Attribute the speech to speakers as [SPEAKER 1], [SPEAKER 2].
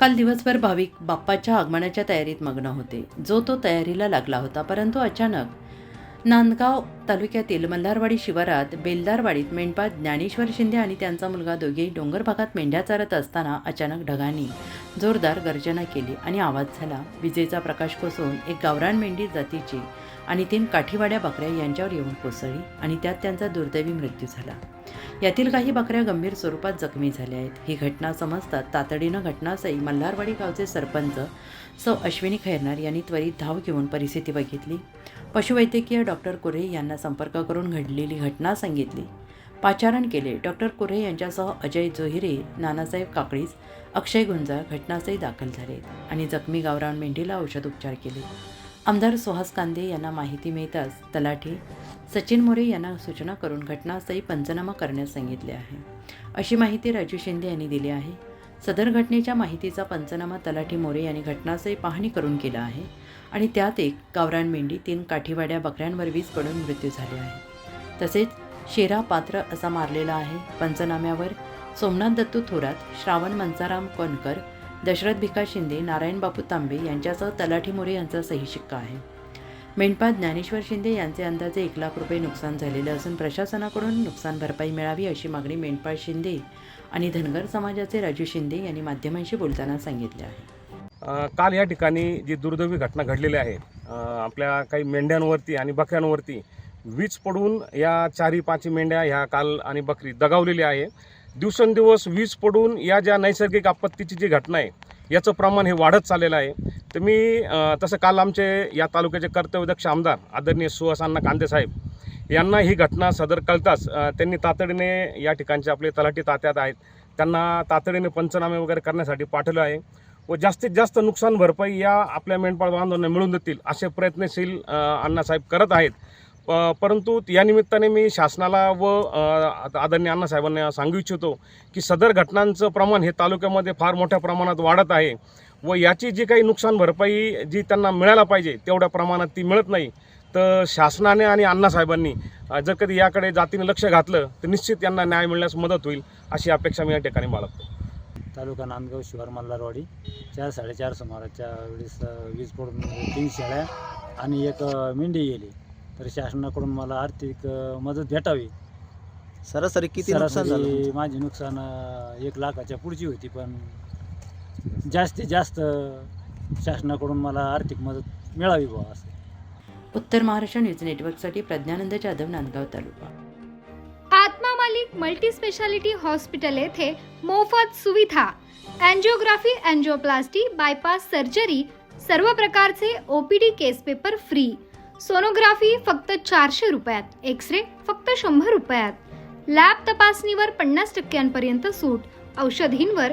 [SPEAKER 1] काल दिवसभर भाविक बाप्पाच्या आगमनाच्या तयारीत मग्न होते. जो तो तयारीला लागला होता परंतु अचानक नांदगाव तालुक्यातील मल्हारवाडी शिवारात बेलदारवाडीत मेंढपाळ ज्ञानेश्वर शिंदे आणि त्यांचा मुलगा दोघेही डोंगर भागात मेंढ्या चारत असताना अचानक ढगांनी जोरदार गर्जना केली आणि आवाज झाला. विजेचा प्रकाश कोसळून एक गावरान मेंढी जातीची आणि तीन काठीवाड्या बकऱ्या यांच्यावर येऊन कोसळली आणि त्यात त्यांचा दुर्दैवी मृत्यू झाला. यातील काही बकऱ्या गंभीर स्वरूपात जखमी झाल्या आहेत. ही घटना समजतात तातडीनं घटनास्थळी मल्हारवाडी गावचे सरपंच सौ अश्विनी खैरनार यांनी त्वरित धाव घेऊन परिस्थिती बघितली. पशुवैद्यकीय डॉक्टर कुरे यांना संपर्क करून घडलेली घटना सांगितली. पाचारण केले. डॉक्टर कुरे यांच्यासह अजय जोहिरे नानासाहेब काकडीज अक्षय गुंजाळ घटनास्थळी दाखल झाले आणि जखमी गावरान मेंढीला औषधोपचार केले. आमदार सुहास कांदे यांना माहिती मिळताच तलाठी सचिन मोरे यांना सूचना करून घटनास्थळी पंचनामा करण्यास सांगितले आहे. अशी माहिती राजू शिंदे यांनी दिली आहे. सदर घटनेच्या माहितीचा पंचनामा तलाठी मोरे यांनी घटनास्थळी पाहणी करून केला आहे आणि त्यात एक गावरान मेंढी तीन काठीवाड्या बकऱ्यांवर वीज पडून मृत्यू झाले आहे. तसेच शेरा पात्र असा मारलेला आहे. पंचनाम्यावर सोमनाथ दत्तू थोरात श्रावण मनसाराम कोणकर दशरथ भिका शिंदे नारायण बापू तांबे यांच्यासह तलाठी मोरे यांचा सही शिक्का आहे. मेंढपाळ ज्ञानेश्वर शिंदे यांचे अंदाजे एक लाख रुपये नुकसान झालेले असून प्रशासनाकडून नुकसान भरपाई मिळावी अशी मागणी मेंढपाळ शिंदे आणि धनगर समाजाचे राजू शिंदे यांनी माध्यमांशी बोलताना सांगितले आहे.
[SPEAKER 2] काल या ठिकाणी जी दुर्दैवी घटना घडलेली आहे आपल्या काही मेंढ्यांवरती आणि बकऱ्यांवरती वीज पडून या चारी पाच मेंढ्या ह्या काल आणि बकरी दगावलेली आहे. दिवसेंदिवस वीज पडून या ज्या नैसर्गिक आपत्तीची जी घटना आहे याचं प्रमाण हे वाढत चाललेलं आहे. तर मी तसं काल आमचे या तालुक्याचे कर्तव्यदक्ष आमदार आदरणीय सुहासांना कांदे साहेब यांना ही घटना सदर कळताच त्यांनी तातडीने या ठिकाणचे आपले तलाठी तात्यात आहेत त्यांना तातडीने पंचनामे वगैरे करण्यासाठी पाठवलं आहे व जास्तीत जास्त नुकसान भरपाई या आपल्या मेंढपाळ बांधवांना मिळून देतील असे प्रयत्नशील अण्णासाहेब करत आहेत. प- परंतु या निमित्ताने मी शासनाला व आदरणीय अण्णासाहेबांना सांगू इच्छितो की सदर घटनांचं प्रमाण हे तालुक्यामध्ये फार मोठ्या प्रमाणात वाढत आहे. व याची जी काही नुकसान भरपाई जी त्यांना मिळायला पाहिजे तेवढ्या प्रमाणात ती मिळत नाही. तर शासनाने आणि अण्णासाहेबांनी जर कधी याकडे जातीने लक्ष घातलं तर निश्चित यांना न्याय मिळण्यास मदत होईल अशी अपेक्षा मी या ठिकाणी बाळगतो.
[SPEAKER 3] तालुका नांदगाव शिवार मल्हारवाडी चार साडेचार सुमाराच्या वेळेस वीज पडून तीन शेळ्या आणि एक मेंढी गेली. तर शासनाकडून मला आर्थिक मदत भेटावी.
[SPEAKER 4] सरासरी किती नुकसान झालं
[SPEAKER 3] सरासरी माझी नुकसान एक लाखाच्या पुढची होती पण जास्तीत जास्त शासनाकडून मला आर्थिक मदत मिळावी बुवा असं.
[SPEAKER 1] उत्तर महाराष्ट्र न्यूज नेटवर्कसाठी Pragnyanand Jadhav Nandgaon taluka.
[SPEAKER 5] Atma Malik multi speciality hospital येथे मोफत सुविधा अँजिओग्राफी अँजिओप्लास्टी बायपास सर्जरी सर्व प्रकारचे OPD case paper free sonography फक्त चारशे रुपयात एक्स रे फक्त शंभर रुपयात. लॅब तपासणीवर पन्नास टक्क्यांपर्यंत सूट. औषधींवर